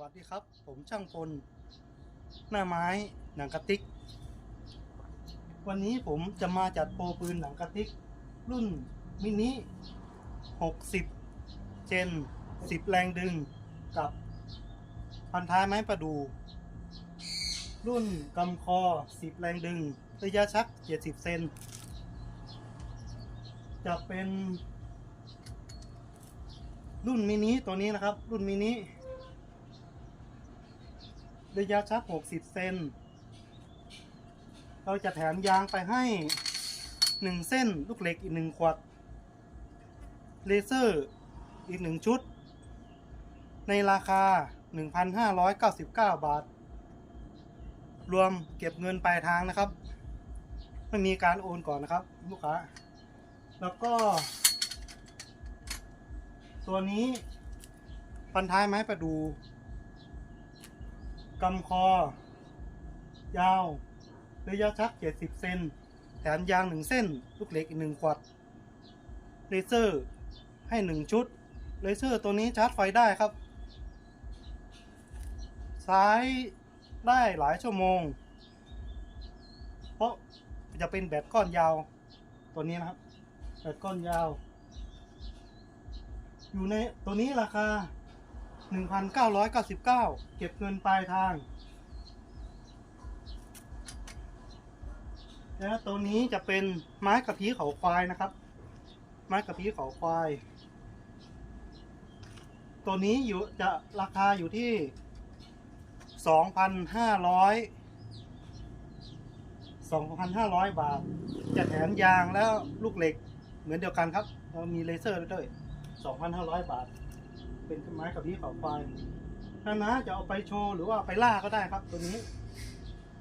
วัสดีครับ ผมช่างพลหน้าไม้หนังกระติก วันนี้ผมจะมาจัดโปรปืนหนังกระติก รุ่นมินิ 60 เจน 10 แรงดึงกับพันท้ายไม้ประดู รุ่นกำคอ 10 แรงดึง ระยะชัก 70 เซนจะเป็นรุ่นมินิตัวนี้นะครับ รุ่นมินิ ระยะชัก 60 เซน เราจะแถมยางไปให้ 1 เส้นลูกเหล็กอีก 1 ขวด เลเซอร์อีก 1 ชุด ในราคา 1,599 บาท รวมเก็บเงินปลายทางนะครับ ไม่มีการโอนก่อนนะครับ ลูกค้า แล้วก็ ตัวนี้พันท้ายไม้ประดู กำคอ ยาวระยะชัก 70 เซน แถมยาง 1 เส้น ลูกเหล็กอีก1ขวดเลเซอร์ให้ 1 ชุดเลเซอร์ตัวนี้ชาร์จไฟได้ครับใช้ได้หลายชั่วโมง เพราะจะเป็นแบตก้อนยาว ตัวนี้นะครับ แบตก้อนยาว อยู่ในตัวนี้ราคา 1,999 เก็บเงินปลายทาง และตัวนี้จะเป็นไม้กระพี้เขาควายนะครับ ไม้กระพี้เขาควาย ตัวนี้อยู่จะราคาอยู่ที่ 2,500 2,500 บาท จะแถมยางแล้วลูกเหล็กเหมือนเดียวกันครับ เรามีเลเซอร์ด้วย 2,500 บาท เป็นไม้กับพี่เขาควายถ้านะจะเอาไปโชว์หรือว่าไปล่าก็ได้ครับ ตัวนี้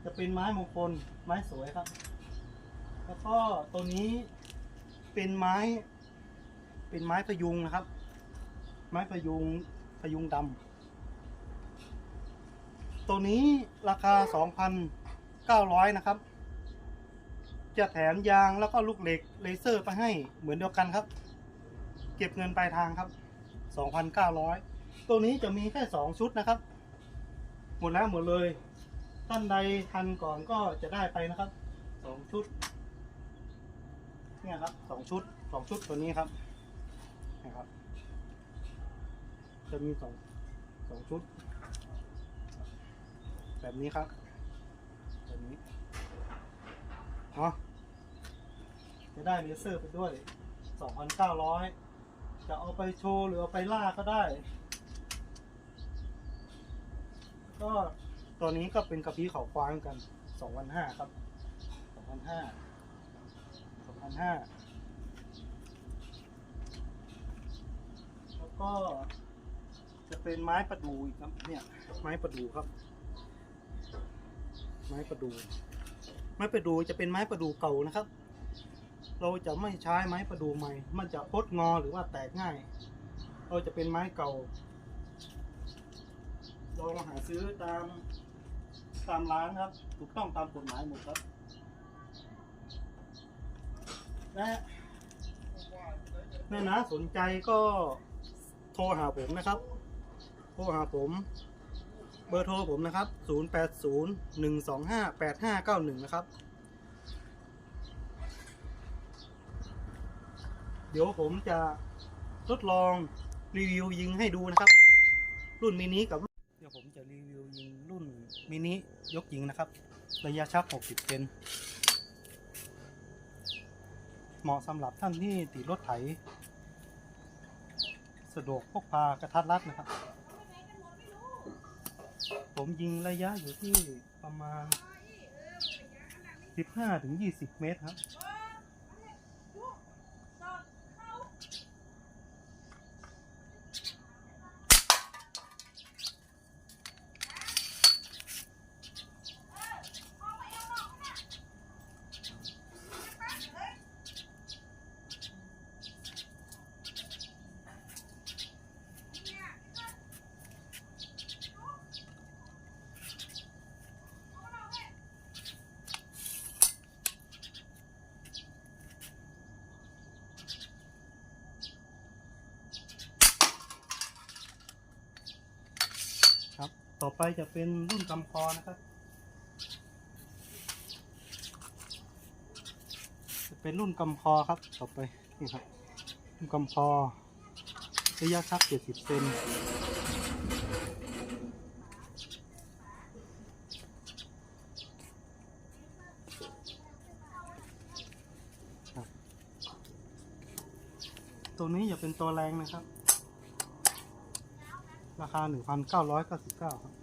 จะเป็นไม้มงคลไม้สวยครับ แล้วก็ตัวนี้เป็นไม้ เป็นไม้พยุงนะครับ ไม้พยุงพยุงดำตัวนี้ราคา2,900นะครับจะแถมยางแล้วก็ลูกเหล็กเลเซอร์ไปให้เหมือนเดียวกันครับ เก็บเงินปลายทางครับ 2,900 ตัวนี้จะมีแค่ 2 ชุดนะครับ หมดแล้วหมดเลย ท่านใดทันก่อนก็จะได้ไปนะครับ 2 ชุด เนี่ยครับ 2 ชุด 2 ชุดตัวนี้ครับนะครับ จะมี 2 2 ชุด แบบนี้ครับแบบนี้เนาะจะได้เลเซอร์ไปด้วย 2,900 จะเอาไปโชว์หรือเอาไปล่าก็ได้ ก็ตัวนี้ก็เป็นกระพี้เขาควายเหมือนกัน2,500ครับ2,500 2,500แล้วก็จะเป็นไม้ประดูอีกครับ เนี่ย ไม้ประดูครับ ไม้ประดู ไม้ประดูจะเป็นไม้ประดูเก่านะครับ เราจะไม่ใช้ไม้ประดูใหม่ มันจะพดงอหรือว่าแตกง่าย เราจะเป็นไม้เก่า เรามาหาซื้อตามตามร้านครับ ถูกต้องตามกฎหมายหมดครับ และแม่นะสนใจก็โทรหาผมนะครับ โทรหาผม เบอร์โทรผมนะครับ 0801258591 นะครับ เดี๋ยวผมจะทดลองรีวิวยิงให้ดูนะครับ รุ่นมินิกับเดี๋ยวผมจะรีวิวยิงรุ่นมินิยกยิงนะครับ ระยะชัก 60 เซนเหมาะสำหรับท่านที่ติดรถไถ สะดวกพกพากระทัดรัดนะครับ ผมยิงระยะอยู่ที่ประมาณ 15-20 เมตรครับ ต ต่อไปจะเป็นรุ่นกำคอนะครับ จะเป็นรุ่นกำคอครับ ต่อไปนี่ครับรุ่นกำคอระยะชัก 70 เซนตัวนี้จะเป็นตัวแรงนะครับ ราคา 1,999ครับ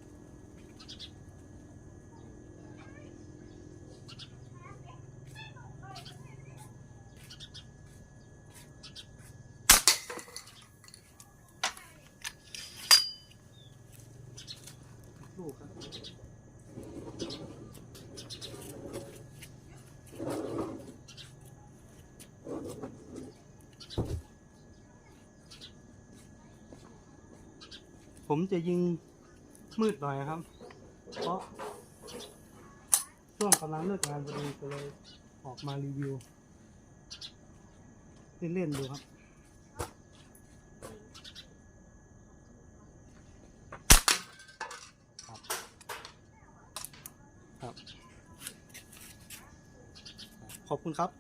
ผมจะยิงมืดหน่อยครับ เพราะช่วงกำลังเลิกงานพอดีก็เลยออกมารีวิว เล่นๆดูครับครับครับขอบคุณครับ